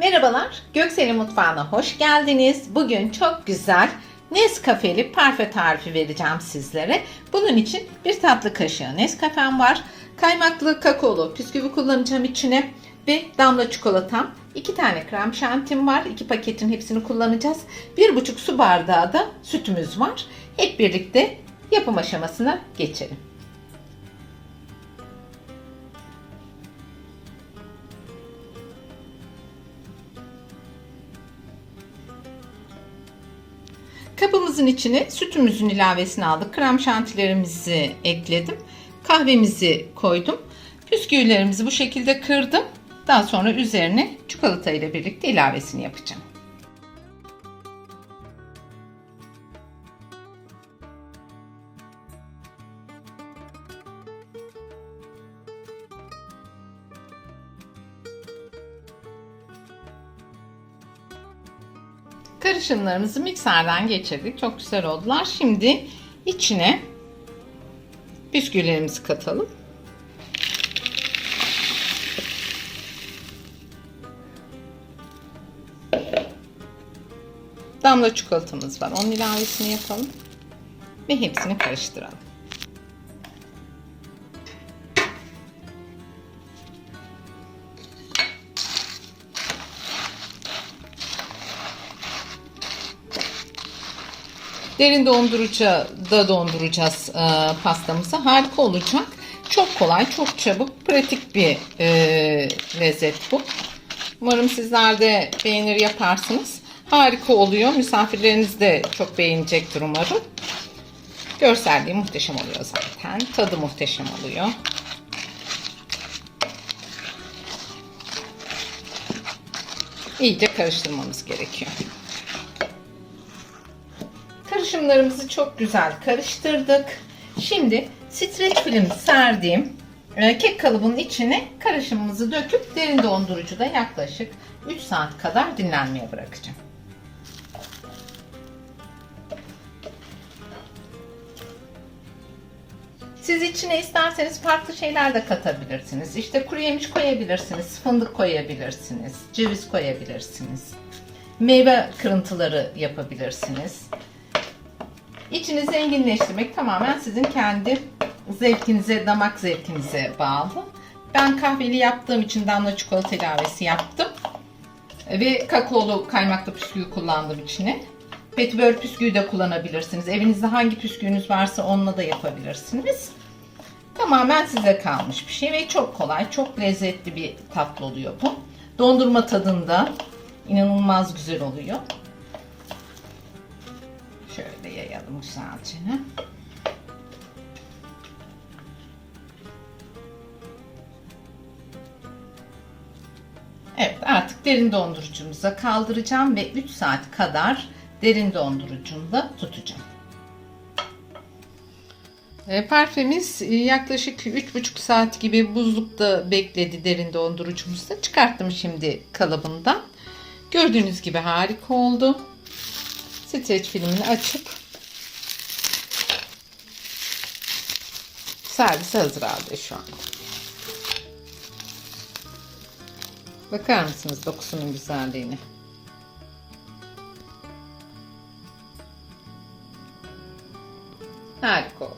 Merhabalar, Göksel'in mutfağına hoş geldiniz. Bugün çok güzel Nescafe'li parfe tarifi vereceğim sizlere. Bunun için bir tatlı kaşığı Nescafe'm var. Kaymaklı kakaolu bisküvi kullanacağım içine ve damla çikolatam. 2 tane krem şantim var. 2 paketin hepsini kullanacağız. 1,5 su bardağı da sütümüz var. Hep birlikte yapım aşamasına geçelim. Kabımızın içine sütümüzün ilavesini aldık. Krem şantilerimizi ekledim. Kahvemizi koydum. Bisküvilerimizi bu şekilde kırdım. Daha sonra üzerine çikolata ile birlikte ilavesini yapacağım. Karışımlarımızı mikserden geçirdik. Çok güzel oldular. Şimdi içine bisküvilerimizi katalım. Damla çikolatamız var. Onun ilavesini yapalım. Ve hepsini karıştıralım. Derin dondurucuda da donduracağız e, pastamızı. Harika olacak. Çok kolay, çok çabuk, pratik bir e, lezzet bu. Umarım sizler de beğenir yaparsınız. Harika oluyor. Misafirleriniz de çok beğenecektir umarım. Görselliği muhteşem oluyor zaten. Tadı muhteşem oluyor. İyice karıştırmamız gerekiyor. Karışımlarımızı çok güzel karıştırdık. Şimdi streç film serdiğim e, kek kalıbının içine karışımımızı döküp derin dondurucuda yaklaşık 3 saat kadar dinlenmeye bırakacağım. Siz içine isterseniz farklı şeyler de katabilirsiniz. İşte kuru yemiş koyabilirsiniz, fındık koyabilirsiniz, ceviz koyabilirsiniz. Meyve kırıntıları yapabilirsiniz. İçini zenginleştirmek tamamen sizin kendi zevkinize, damak zevkinize bağlı. Ben kahveli yaptığım için damla çikolata ilavesi yaptım. Ve kakaolu kaymaklı püsküvi kullandım içine. Petibör püsküvi de kullanabilirsiniz. Evinizde hangi püsküvünüz varsa onunla da yapabilirsiniz. Tamamen size kalmış bir şey ve çok kolay, çok lezzetli bir tatlı oluyor bu. Dondurma tadında inanılmaz güzel oluyor. Şöyle yayalım güzelce. Evet artık derin dondurucumuza kaldıracağım ve 3 saat kadar derin dondurucumda tutacağım. E, parfemiz e, yaklaşık 3,5 saat gibi buzlukta bekledi derin dondurucumuzda. Çıkarttım şimdi kalıbından. Gördüğünüz gibi harika oldu. Streç filmini açıp servise hazır halde şu an. Bakar mısınız dokusunun güzelliğine? Harika oldu.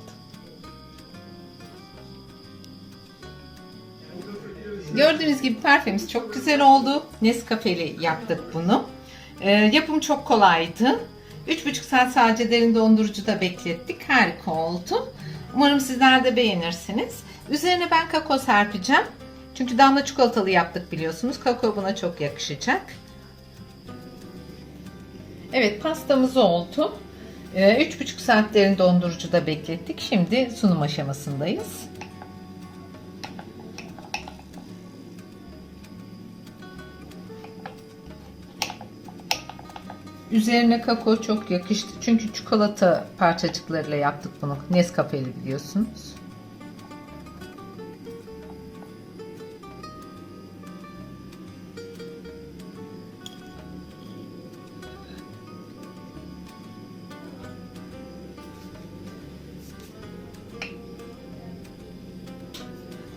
Gördüğünüz gibi parfümümüz çok güzel oldu. Nescafe'li yaptık bunu. Ee, yapım çok kolaydı. 3,5 saat sadece derin dondurucuda beklettik. Harika oldu. Umarım sizler de beğenirsiniz. Üzerine ben kakao serpeceğim. Çünkü damla çikolatalı yaptık biliyorsunuz. Kakao buna çok yakışacak. Evet pastamız oldu. Ee, 3,5 saat derin dondurucuda beklettik. Şimdi sunum aşamasındayız. Üzerine kakao çok yakıştı. Çünkü çikolata parçacıklarıyla yaptık bunu. Nescafe'li biliyorsunuz.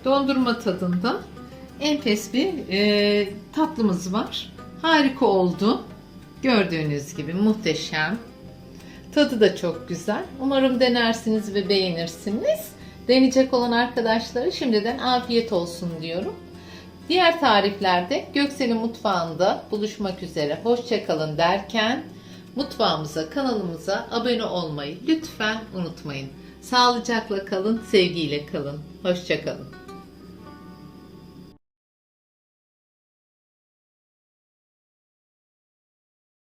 Dondurma tadında enfes bir e, tatlımız var. Harika oldu. Gördüğünüz gibi muhteşem. Tadı da çok güzel. Umarım denersiniz ve beğenirsiniz. Deneyecek olan arkadaşlara şimdiden afiyet olsun diyorum. Diğer tariflerde Göksel'in mutfağında buluşmak üzere. Hoşçakalın derken mutfağımıza, kanalımıza abone olmayı lütfen unutmayın. Sağlıcakla kalın, sevgiyle kalın. Hoşçakalın.